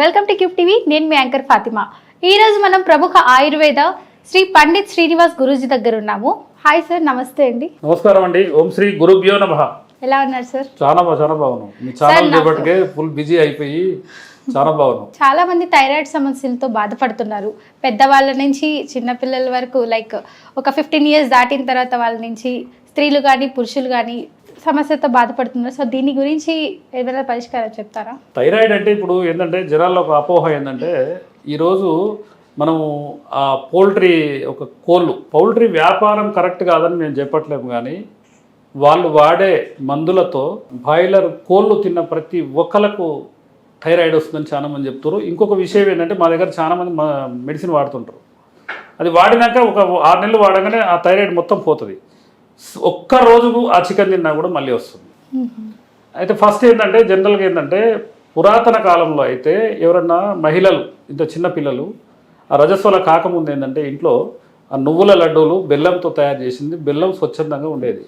Welcome to cube TV. నేను మీ anchor Fatima. ఈ రోజు మనం ప్రముఖ ఆయుర్వేద శ్రీ పండిత్ శ్రీనివాస్ గురూజీ దగ్గర ఉన్నాము. హాయ్ సార్ నమస్తే అండి. నమస్కారం అండి. ఓం శ్రీ గురుభ్యో నమ. ఎలా ఉన్నారు సార్ చాలా చాలా బాగున్నాం. మీ ఛానల్ చేపటికే ఫుల్ బిజీ అయిపోయి చాలా బాగున్నాం. చాలా మంది థైరాయిడ్ సమస్యలతో బాధపడుతున్నారు. పెద్దవాళ్ళ నుంచి చిన్నపిల్లల వరకు లైక్ ఒక ఫిఫ్టీన్ ఇయర్స్ దాటిన తర్వాత వాళ్ళ నుంచి స్త్రీలు కానీ పురుషులు కానీ సమస్యతో బాధపడుతున్నారు. సో దీని గురించి ఏదైనా పరిష్కారం చెప్తారా? థైరాయిడ్ అంటే ఇప్పుడు ఏంటంటే జనాల్లో ఒక అపోహ ఏంటంటే ఈరోజు మనము ఆ పౌల్ట్రీ ఒక కోళ్ళు పౌల్ట్రీ వ్యాపారం కరెక్ట్ కాదని మేము చెప్పట్లేము కానీ వాళ్ళు వాడే మందులతో బాయిలర్ కోళ్ళు తిన్న ప్రతి ఒక్కలకు థైరాయిడ్ వస్తుందని చాలా మంది చెప్తారు ఇంకొక విషయం ఏంటంటే మా దగ్గర చాలామంది మెడిసిన్ వాడుతుంటారు. అది వాడినాక ఒక ఆరు నెలలు వాడగానే ఆ థైరాయిడ్ మొత్తం పోతుంది. ఒక్క రోజుకు ఆ చికెన్ తిన్నా కూడా మళ్ళీ వస్తుంది. అయితే ఫస్ట్ ఏంటంటే జనరల్గా ఏంటంటే పురాతన కాలంలో అయితే ఎవరన్నా మహిళలు ఇంత చిన్న పిల్లలు ఆ రజస్వల కాకముందు ఏంటంటే ఇంట్లో ఆ నువ్వుల లడ్డూలు బెల్లంతో తయారు చేసింది బెల్లం స్వచ్ఛందంగా ఉండేది.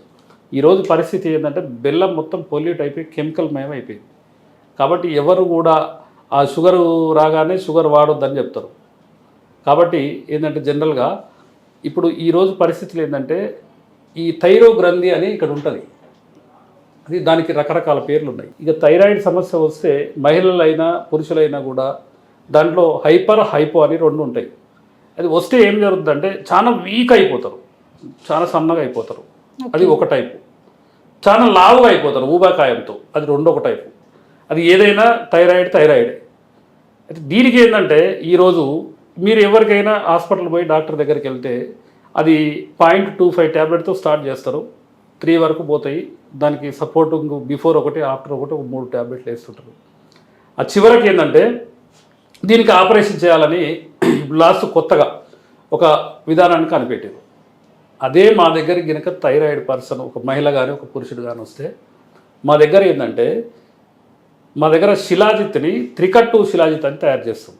ఈరోజు పరిస్థితి ఏంటంటే బెల్లం మొత్తం పొల్యూట్ అయిపోయి కెమికల్ మయం అయిపోయింది. కాబట్టి ఎవరు కూడా ఆ షుగర్ రాగానే షుగర్ వాడొద్దని చెప్తారు. కాబట్టి ఏంటంటే జనరల్గా ఇప్పుడు ఈరోజు పరిస్థితులు ఏంటంటే ఈ థైరో గ్రంథి అని ఇక్కడ ఉంటుంది. అది దానికి రకరకాల పేర్లు ఉన్నాయి ఇక థైరాయిడ్ సమస్య వస్తే మహిళలైనా పురుషులైనా కూడా దాంట్లో హైపర్ హైపో అని రెండు ఉంటాయి. అది వస్తే ఏం జరుగుతుందంటే చాలా వీక్ అయిపోతారు. చాలా సన్నగా అయిపోతారు. అది ఒక టైపు. చాలా లావుగా అయిపోతారు ఊబాకాయంతో. అది రెండొక టైపు. అది ఏదైనా థైరాయిడ్ థైరాయిడే. అయితే దీనికి ఏంటంటే ఈరోజు మీరు ఎవరికైనా హాస్పిటల్ పోయి డాక్టర్ దగ్గరికి వెళ్తే అది పాయింట్ టూ ఫైవ్ ట్యాబ్లెట్తో స్టార్ట్ చేస్తారు. త్రీ వరకు పోతాయి. దానికి సపోర్ట్ బిఫోర్ ఒకటి ఆఫ్టర్ ఒకటి ఒక మూడు ట్యాబ్లెట్లు వేస్తుంటారు. ఆ చివరికి ఏంటంటే దీనికి ఆపరేషన్ చేయాలని లాస్ట్ కొత్తగా ఒక విధానాన్ని కనిపెట్టారు. అదే మా దగ్గర గినక థైరాయిడ్ పర్సన్ ఒక మహిళ కానీ ఒక పురుషుడు కానీ వస్తే మా దగ్గర ఏంటంటే మా దగ్గర శిలాజిత్ని త్రికట్టు శిలాజిత్ అని తయారు చేస్తాం.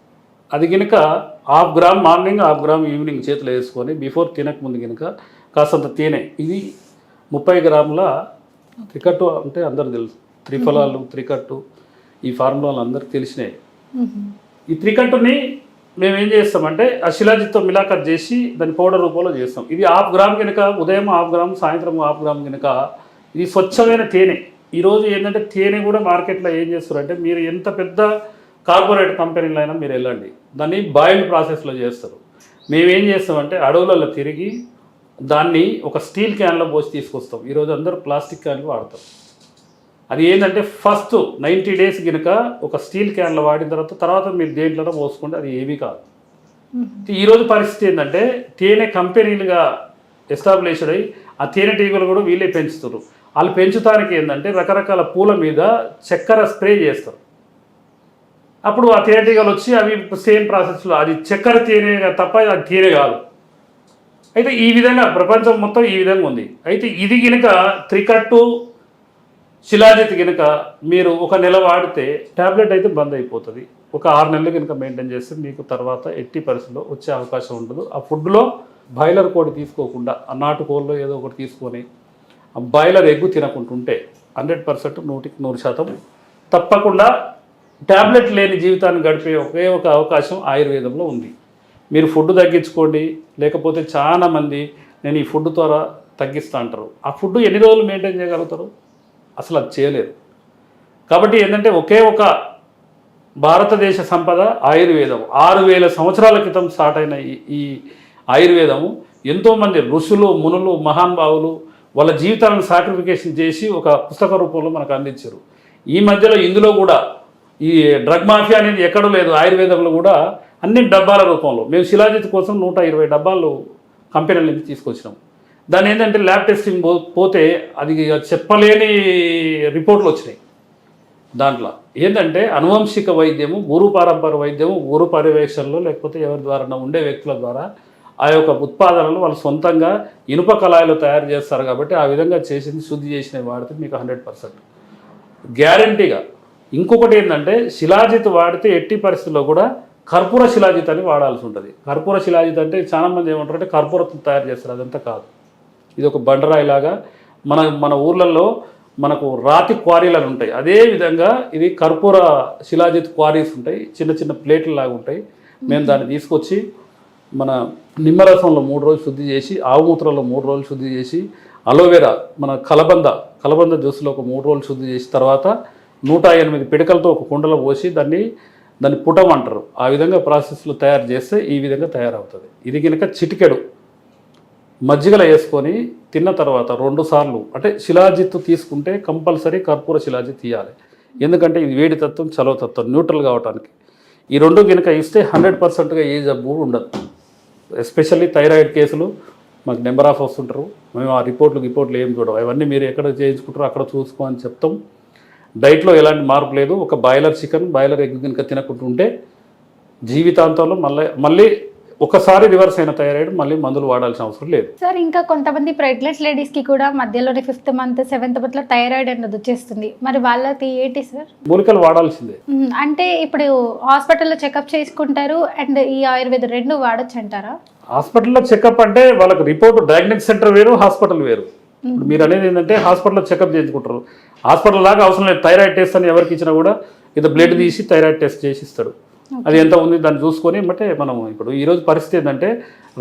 అది గినక half gram morning half gram evening చేతిలో వేసుకొని బిఫోర్ తినక ముందు గినక కాసంత తేనె. ఇది ముప్పై గ్రాముల త్రికట్టు అంటే అందరు తెలుసు. త్రిఫలాలు త్రికట్టు ఈ ఫార్ములాలు అందరికి తెలిసినాయి. ఈ త్రికట్టుని మేము ఏం చేస్తామంటే ఆ శిలాజిత్తో మిలాకత్ చేసి దాని పౌడర్ రూపంలో చేస్తాం. ఇది హాఫ్ గ్రామ్ కనుక ఉదయం హాఫ్ గ్రామ్ సాయంత్రం హాఫ్ గ్రామ్ కనుక ఇది స్వచ్ఛమైన తేనె. ఈరోజు ఏంటంటే తేనె కూడా మార్కెట్లో ఏం చేస్తారంటే మీరు ఎంత పెద్ద కార్పొరేట్ కంపెనీలో అయినా మీరు వెళ్ళండి. దాన్ని బాయిల్డ్ ప్రాసెస్లో చేస్తారు. మేము ఏం చేస్తామంటే అడవులలో తిరిగి దాన్ని ఒక స్టీల్ క్యాన్లో పోసి తీసుకొస్తాం. ఈరోజు అందరూ ప్లాస్టిక్ క్యాన్లు వాడతాం అది ఏంటంటే ఫస్ట్ నైంటీ డేస్ గినక ఒక స్టీల్ క్యాన్లో వాడిన తర్వాత తర్వాత మీరు దేంట్లో పోసుకుంటే అది ఏమీ కాదు. ఈరోజు పరిస్థితి ఏంటంటే తేనె కంపెనీలుగా ఎస్టాబ్లిష్డ్ అయ్యి ఆ తేనెటీగలు కూడా వీళ్ళే పెంచుతారు వాళ్ళు పెంచుతానికి ఏంటంటే రకరకాల పూల మీద చక్కెర స్ప్రే చేస్తారు. అప్పుడు ఆ తేనెటీగలు వచ్చి అవి సేమ్ ప్రాసెస్లో అది చక్కెర తేనె తప్ప అది తేనె కాదు. అయితే ఈ విధంగా ప్రపంచం మొత్తం ఈ విధంగా ఉంది. అయితే ఇది గినక త్రికట్టు శిలాజిత్ కనుక మీరు ఒక నెల వాడితే ట్యాబ్లెట్ అయితే బంద్ అయిపోతుంది. ఒక ఆరు నెలలు కనుక మెయింటైన్ చేస్తే మీకు తర్వాత ఎట్టి పరిస్థితిలో వచ్చే అవకాశం ఉండదు. ఆ ఫుడ్లో బాయిలర్ కోడి తీసుకోకుండా ఆ నాటు కోళ్ళు ఏదో ఒకటి తీసుకొని ఆ బాయిలర్ ఎగ్గు తినకుంటుంటే హండ్రెడ్ పర్సెంట్ నూటికి నూరు శాతం తప్పకుండా ట్యాబ్లెట్ లేని జీవితాన్ని గడిపే ఒకే ఒక అవకాశం ఆయుర్వేదంలో ఉంది. మీరు ఫుడ్ తగ్గించుకోండి లేకపోతే చాలామంది నేను ఈ ఫుడ్ ద్వారా తగ్గిస్తా అంటారు. ఆ ఫుడ్ ఎన్ని రోజులు మెయింటైన్ చేయగలుగుతారు? అసలు అది చేయలేరు. కాబట్టి ఏంటంటే ఒకే ఒక భారతదేశ సంపద ఆయుర్వేదం ఆరు వేల సంవత్సరాల క్రితం స్టార్ట్ అయిన ఈ ఈ ఆయుర్వేదము ఎంతోమంది ఋషులు మునులు మహానుభావులు వాళ్ళ జీవితాలను సాక్రిఫికేషన్ చేసి ఒక పుస్తక రూపంలో మనకు అందించారు. ఈ మధ్యలో ఇందులో కూడా ఈ డ్రగ్ మాఫియా అనేది ఎక్కడో లేదు ఆయుర్వేదంలో కూడా అన్ని డబ్బాల రూపంలో. మేము శిలాజిత్ కోసం నూట ఇరవై డబ్బాలు కంపెనీల నుంచి తీసుకొచ్చినాం. దాని ఏంటంటే ల్యాబ్ టెస్టింగ్ పో పోతే అది ఇక చెప్పలేని రిపోర్ట్లు వచ్చినాయి దాంట్లో. ఏంటంటే అనువంశిక వైద్యము గురు పారంపర వైద్యము గురు పర్యవేక్షణలో లేకపోతే ఎవరి ద్వారా ఉండే వ్యక్తుల ద్వారా ఆ యొక్క ఉత్పాదనలు వాళ్ళు సొంతంగా ఇనుప కళాయిలో తయారు చేస్తారు కాబట్టి ఆ విధంగా చేసింది శుద్ధి చేసినవి వాడితే మీకు హండ్రెడ్ పర్సెంట్. గ్యారంటీగా ఇంకొకటి ఏంటంటే శిలాజిత్ వాడితే ఎట్టి పరిస్థితుల్లో కూడా కర్పూర శిలాజిత్ అని వాడాల్సి ఉంటుంది. కర్పూర శిలాజిత్ అంటే చాలామంది ఏమంటారు అంటే కర్పూరతో తయారు చేస్తారు అదంతా కాదు. ఇది ఒక బండరాయి లాగా మన మన ఊర్లలో మనకు రాతి క్వారీలు అని ఉంటాయి. అదే విధంగా ఇది కర్పూర శిలాజిత్ క్వారీస్ ఉంటాయి. చిన్న చిన్న ప్లేట్లు లాగా ఉంటాయి. మేము దాన్ని తీసుకొచ్చి మన నిమ్మరసంలో మూడు రోజులు శుద్ధి చేసి ఆవుమూత్రంలో మూడు రోజులు శుద్ధి చేసి అలోవెరా మన కలబంద కలబంద జ్యూస్లో ఒక మూడు రోజులు శుద్ధి చేసి తర్వాత నూట ఎనిమిది పిడకలతో ఒక కుండలో పోసి దాన్ని దాన్ని పుటం అంటారు ఆ విధంగా ప్రాసెస్లో తయారు చేస్తే ఈ విధంగా తయారవుతుంది. ఇది కనుక చిటికెడు మజ్జిగలో వేసుకొని తిన్న తర్వాత రెండు సార్లు అంటే శిలాజిత్తు తీసుకుంటే కంపల్సరీ కర్పూర శిలాజిత్ తీయాలి. ఎందుకంటే ఇది వేడి తత్వం చలవ తత్వం న్యూట్రల్ కావడానికి ఈ రెండు కనుక ఇస్తే హండ్రెడ్ పర్సెంట్గా ఏ జబ్బు ఉండదు. ఎస్పెషల్లీ థైరాయిడ్ కేసులు మాకు నెంబర్ ఆఫ్ వస్తుంటారు. మేము ఆ రిపోర్ట్లు రిపోర్ట్లు ఏం చూడవు. అవన్నీ మీరు ఎక్కడ చేయించుకుంటారో అక్కడ చూసుకో అని చెప్తాం. డైట్లో ఎలాంటి మార్పు లేదు. ఒక బాయిలర్ చికెన్ బాయిలర్ ఎగ్ కనుక తినకుంటుంటే జీవితాంతంలో మళ్ళీ మళ్ళీ ఒకసారి రివర్స్ అయిన థైరాయిడ్ మళ్ళీ మందులు వాడాల్సిన అవసరం లేదు. సార్ ఇంకా కొంతమంది ప్రెగ్నెంట్ లేడీస్కి కూడా మధ్యలోనే ఫిఫ్త్ మంత్ సెవెంత్ మంత్లో థైరాయిడ్ అనేది వచ్చేస్తుంది. మరి వాళ్ళకి ఏంటి సార్? మూలికలు వాడాల్సిందే. అంటే ఇప్పుడు హాస్పిటల్లో చెకప్ చేసుకుంటారు అండ్ ఈ ఆయుర్వేద రెండు వాడొచ్చు అంటారా? హాస్పిటల్లో చెకప్ అంటే వాళ్ళకి రిపోర్ట్ డయాగ్నోస్టిక్ సెంటర్ వేరు హాస్పిటల్ వేరు. మీరు అనేది ఏంటంటే హాస్పిటల్లో చెకప్ చేయించుకుంటారు. హాస్పిటల్ లాగా అవసరం లేదు. థైరాయిడ్ టెస్ట్ అని ఎవరికి ఇచ్చినా కూడా ఇది బ్లడ్ తీసి థైరాయిడ్ టెస్ట్ చేసి ఇస్తాడు అది ఎంత ఉంది దాన్ని చూసుకొని బట్టే మనం ఇప్పుడు ఈరోజు పరిస్థితి ఏంటంటే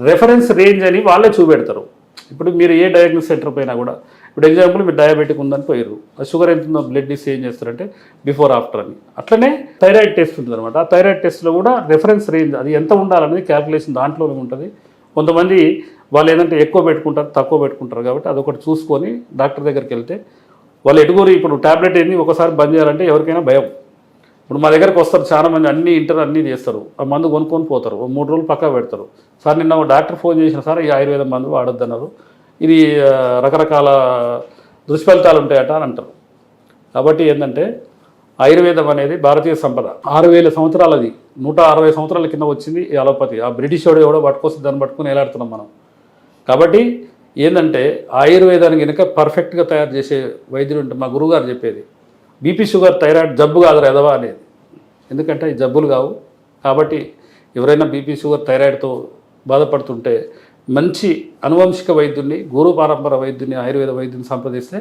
రెఫరెన్స్ రేంజ్ అని వాళ్ళే చూపెడతారు. ఇప్పుడు మీరు ఏ డయాగ్నోస్ సెంటర్ పోయినా కూడా ఇప్పుడు ఎగ్జాంపుల్ మీరు డయాబెటిక్ ఉందని పోయారు ఆ షుగర్ ఎంత ఉందో బ్లడ్ తీసి ఏం చేస్తారంటే బిఫోర్ ఆఫ్టర్ అని. అట్లనే థైరాయిడ్ టెస్ట్ ఉంటుంది అనమాట ఆ థైరాయిడ్ టెస్ట్లో కూడా రెఫరెన్స్ రేంజ్ అది ఎంత ఉండాలనేది క్యాల్కులేషన్ దాంట్లోనే ఉంటుంది. కొంతమంది వాళ్ళు ఏంటంటే ఎక్కువ పెట్టుకుంటారు తక్కువ పెట్టుకుంటారు కాబట్టి అదొకటి చూసుకొని డాక్టర్ దగ్గరికి వెళ్తే వాళ్ళు ఎటుగురు ఇప్పుడు టాబ్లెట్ ఏంది ఒకసారి బంద్ చేయాలంటే ఎవరికైనా భయం. ఇప్పుడు మా దగ్గరకు వస్తారు చాలా మంది అన్ని ఇంటర్ అన్నీ చేస్తారు. ఆ మందు కొనుక్కొని పోతారు మూడు రోజులు పక్కా పెడతారు. సార్ నిన్న ఒక డాక్టర్ ఫోన్ చేసిన సార్ ఈ ఆయుర్వేద మందు వాడొద్దన్నారు. ఇది రకరకాల దుష్ఫలితాలు ఉంటాయట అని అంటారు. కాబట్టి ఏంటంటే ఆయుర్వేదం అనేది భారతీయ సంపద. ఆరు వేల సంవత్సరాలది నూట అరవై సంవత్సరాల కింద వచ్చింది ఈ అలోపతి. ఆ బ్రిటిష్ వాడు ఎవడో పట్టుకొస్తే దాన్ని పట్టుకుని ఎలాడుతున్నాం మనం. కాబట్టి ఏంటంటే ఆయుర్వేదానికి కనుక పర్ఫెక్ట్గా తయారు చేసే వైద్యుడు ఉంటే మా గురువుగారు చెప్పేది బీపీ షుగర్ థైరాయిడ్ జబ్బు కాదు ఎదవా అనేది. ఎందుకంటే ఈ జబ్బులు కావు. కాబట్టి ఎవరైనా బీపీ షుగర్ థైరాయిడ్తో బాధపడుతుంటే మంచి అనువంశిక వైద్యుని గురు పారంపర వైద్యుని ఆయుర్వేద వైద్యుని సంప్రదిస్తే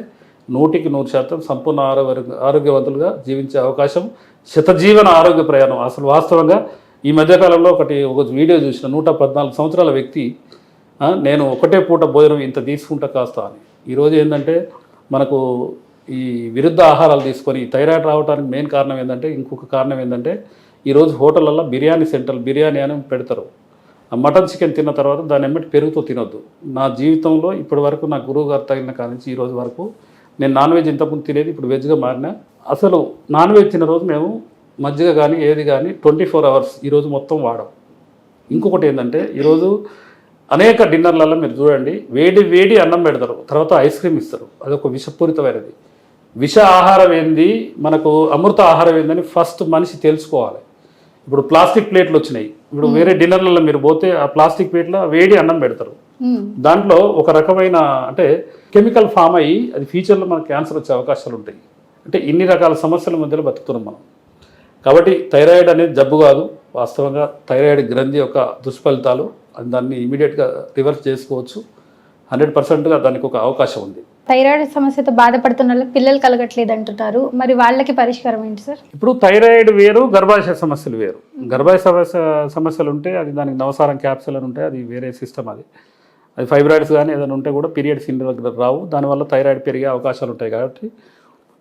నూటికి నూరు శాతం సంపూర్ణ ఆరోగ్య ఆరోగ్యవంతులుగా జీవించే అవకాశం శతజీవన ఆరోగ్య ప్రయాణం. అసలు వాస్తవంగా ఈ మధ్యకాలంలో ఒకటి ఒక వీడియో చూసిన నూట పద్నాలుగు సంవత్సరాల వ్యక్తి నేను ఒకటే పూట భోజనం ఇంత తీసుకుంటా కాస్త అని. ఈరోజు ఏంటంటే మనకు ఈ విరుద్ధ ఆహారాలు తీసుకొని థైరాయిడ్ రావడానికి మెయిన్ కారణం ఏంటంటే ఇంకొక కారణం ఏంటంటే ఈరోజు హోటళ్ళల్లో బిర్యానీ సెంటర్లు బిర్యానీ అని పెడతారు. మటన్ చికెన్ తిన్న తర్వాత దాన్ని ఎమ్మటి పెరుగుతో తినొద్దు. నా జీవితంలో ఇప్పటి వరకు నా గురువు గారు తగిన కాడి నుంచి ఈరోజు వరకు నేను నాన్ వెజ్ ఇంతకుముందు తినేది ఇప్పుడు వెజ్గా మారినా అసలు నాన్ వెజ్ తిన్న రోజు మేము మజ్జిగ కానీ ఏది కానీ ట్వంటీ ఫోర్ అవర్స్ ఈరోజు మొత్తం వాడం. ఇంకొకటి ఏంటంటే ఈరోజు అనేక డిన్నర్లలో మీరు చూడండి వేడి వేడి అన్నం పెడతారు తర్వాత ఐస్ క్రీమ్ ఇస్తారు. అదొక విషపూరితమైనది. విష ఆహారం ఏంది? మనకు అమృత ఆహారం ఏందని ఫస్ట్ మనిషి తెలుసుకోవాలి. ఇప్పుడు ప్లాస్టిక్ ప్లేట్లు వచ్చినాయి. ఇప్పుడు వేరే డిన్నర్లలో మీరు పోతే ఆ ప్లాస్టిక్ ప్లేట్లో వేడి అన్నం పెడతారు. దాంట్లో ఒక రకమైన అంటే కెమికల్ ఫామ్ అయ్యి అది ఫ్యూచర్లో మనకు క్యాన్సర్ వచ్చే అవకాశాలు ఉంటాయి. అంటే ఇన్ని రకాల సమస్యల మధ్యలో బతుకుతున్నాం మనం. కాబట్టి థైరాయిడ్ అనేది జబ్బు కాదు. వాస్తవంగా థైరాయిడ్ గ్రంథి యొక్క దుష్ఫలితాలు దాన్ని ఇమీడియట్గా రివర్స్ చేసుకోవచ్చు. హండ్రెడ్ పర్సెంట్గా దానికి ఒక అవకాశం ఉంది. థైరాయిడ్ సమస్యతో బాధపడుతున్న వాళ్ళకి పిల్లలు కలగట్లేదు అంటున్నారు. మరి వాళ్ళకి పరిష్కారం ఏంటి సార్? ఇప్పుడు థైరాయిడ్ వేరు గర్భాశయ సమస్యలు వేరు. గర్భాశయ సమస్య సమస్యలు ఉంటే అది దానికి నవసారం క్యాప్సూల్ అని ఉంటాయి అది వేరే సిస్టమ్ అది. అది ఫైబ్రాయిడ్స్ కానీ ఏదైనా ఉంటే కూడా పీరియడ్స్ ఇంటి దగ్గర రావు. దానివల్ల థైరాయిడ్ పెరిగే అవకాశాలు ఉంటాయి కాబట్టి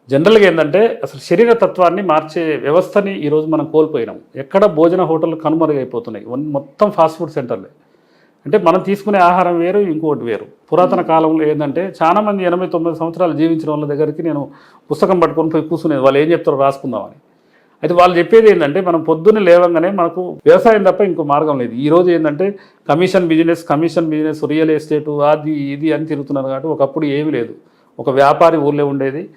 జనరల్గా ఏంటంటే అసలు శరీర తత్వాన్ని మార్చే వ్యవస్థని ఈరోజు మనం కోల్పోయినాం. ఎక్కడ భోజన హోటళ్ళు కనుమరుగైపోతున్నాయి. వన్- మొత్తం ఫాస్ట్ ఫుడ్ సెంటర్లే. అంటే మనం తీసుకునే ఆహారం వేరు ఇంకోటి వేరు. పురాతన కాలంలో ఏంటంటే చాలా మంది ఎనభై తొమ్మిది సంవత్సరాలు జీవించిన వాళ్ళ దగ్గరికి నేను పుస్తకం పట్టుకొని పోయి కూర్చునేది. వాళ్ళు ఏం చెప్తారో రాసుకుందామని. అయితే వాళ్ళు చెప్పేది ఏంటంటే మనం పొద్దున్నే లేవంగానే మనకు వ్యవసాయం తప్ప ఇంకో మార్గం లేదు. ఈ రోజు ఏంటంటే commission business commission business real estate అది ఇది అని తిరుగుతున్నారు కాబట్టి ఒకప్పుడు ఏమీ లేదు. ఒక వ్యాపారి ఊళ్ళో ఉండేది.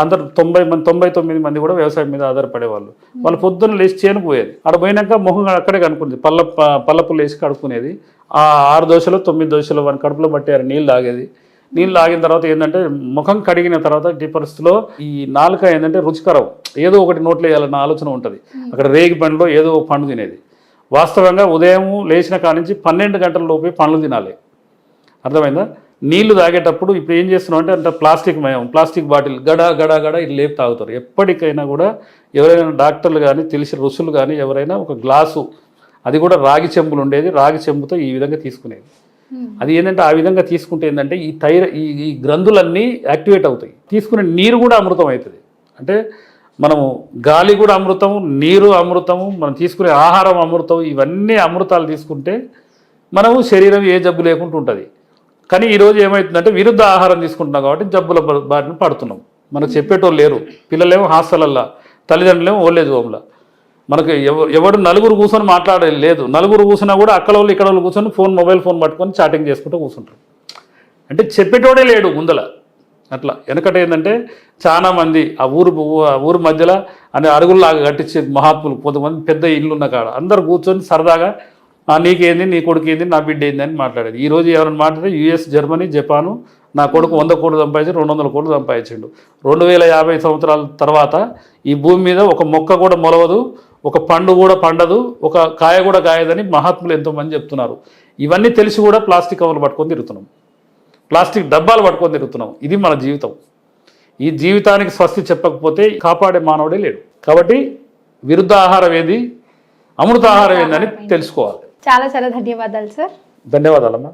అందరు తొంభై మంది తొంభై తొమ్మిది మంది కూడా వ్యవసాయం మీద ఆధారపడేవాళ్ళు. వాళ్ళు పొద్దున్న లేచి చేను పోయేది ఆడ పోయినాక మొహం అక్కడే కనుక్కునేది పల్ల పల్లపులు లేచి కడుక్కునేది. ఆ ఆరు దోశలు తొమ్మిది దోశలు వాని కడుపులో పట్టారు నీళ్ళు తాగేది. నీళ్ళు తాగిన తర్వాత ఏంటంటే ముఖం కడిగిన తర్వాత ఈ పరిస్థితిలో ఈ నాలుక ఏంటంటే రుచికరం. ఏదో ఒకటి నోట్లో వేయాలన్న ఆలోచన ఉంటుంది. అక్కడ రేగి పండులో ఏదో ఒక పండు తినేది. వాస్తవంగా ఉదయం లేచిన కాడ నుంచి పన్నెండు గంటల లోపే పండ్లు తినాలి. అర్థమైందా? నీళ్ళు తాగేటప్పుడు ఇప్పుడు ఏం చేస్తున్నాం అంటే అంటే ప్లాస్టిక్ మయం ప్లాస్టిక్ బాటిల్ గడ గడ గడ ఇది లేపు తాగుతారు. ఎప్పటికైనా కూడా ఎవరైనా డాక్టర్లు కానీ తెలిసిన రుసులు కానీ ఎవరైనా ఒక గ్లాసు అది కూడా రాగి చెంబులు ఉండేది రాగి చెంబుతో ఈ విధంగా తీసుకునేది. అది ఏంటంటే ఆ విధంగా తీసుకుంటే ఏంటంటే ఈ థైర ఈ ఈ గ్రంథులన్నీ యాక్టివేట్ అవుతాయి. తీసుకునే నీరు కూడా అమృతం అవుతుంది. అంటే మనము గాలి కూడా అమృతము నీరు అమృతము మనం తీసుకునే ఆహారం అమృతం ఇవన్నీ అమృతాలు తీసుకుంటే మనము శరీరం ఏ జబ్బు లేకుండా ఉంటుంది. కానీ ఈరోజు ఏమవుతుందంటే విరుద్ధ ఆహారం తీసుకుంటున్నాం కాబట్టి జబ్బుల బారిన పడుతున్నాం. మనకు చెప్పేటోళ్ళు లేరు. పిల్లలేమో హాస్టలల్లా తల్లిదండ్రులేమో ఓల్డేజ్ హోమ్లో. మనకు ఎవడు నలుగురు కూర్చొని మాట్లాడేది లేదు. నలుగురు కూర్చున్నా కూడా అక్కడ వాళ్ళు ఇక్కడ వాళ్ళు కూర్చొని ఫోన్ మొబైల్ ఫోన్ పట్టుకొని చాటింగ్ చేసుకుంటూ కూర్చుంటారు అంటే చెప్పేటోడే లేడు ముందల. అట్లా. వెనకట ఏంటంటే చాలామంది ఆ ఊరు ఆ ఊరు మధ్యలో అనే అరుగుల్లాగా కట్టించే మహాత్ములు. కొంతమంది పెద్ద ఇల్లు ఉన్న కాడ. అందరు కూర్చొని సరదాగా నీకేంది? నీ కొడుకు ఏంది నా బిడ్డ ఏంది అని మాట్లాడేది. ఈ రోజు ఎవరైనా మాట్లాడితే యుఎస్ జర్మనీ జపాను నా కొడుకు వంద కోట్లు సంపాదించి రెండు వందల కోట్లు సంపాదించిండు. రెండు వేల యాభై సంవత్సరాల తర్వాత ఈ భూమి మీద ఒక మొక్క కూడా మొలవదు ఒక పండు కూడా పండదు ఒక కాయ కూడా కాయదని మహాత్ములు ఎంతోమంది చెప్తున్నారు. ఇవన్నీ తెలిసి కూడా ప్లాస్టిక్ కవర్లు పట్టుకొని తిరుగుతున్నాం. ప్లాస్టిక్ డబ్బాలు పట్టుకొని తిరుగుతున్నాం. ఇది మన జీవితం. ఈ జీవితానికి స్వస్తి చెప్పకపోతే కాపాడే మానవుడే లేడు. కాబట్టి విరుద్ధ ఆహారం ఏది? అమృత ఆహారం ఏందని తెలుసుకోవాలి. చాలా చాలా ధన్యవాదాలు సార్ ధన్యవాదాలమ్మా.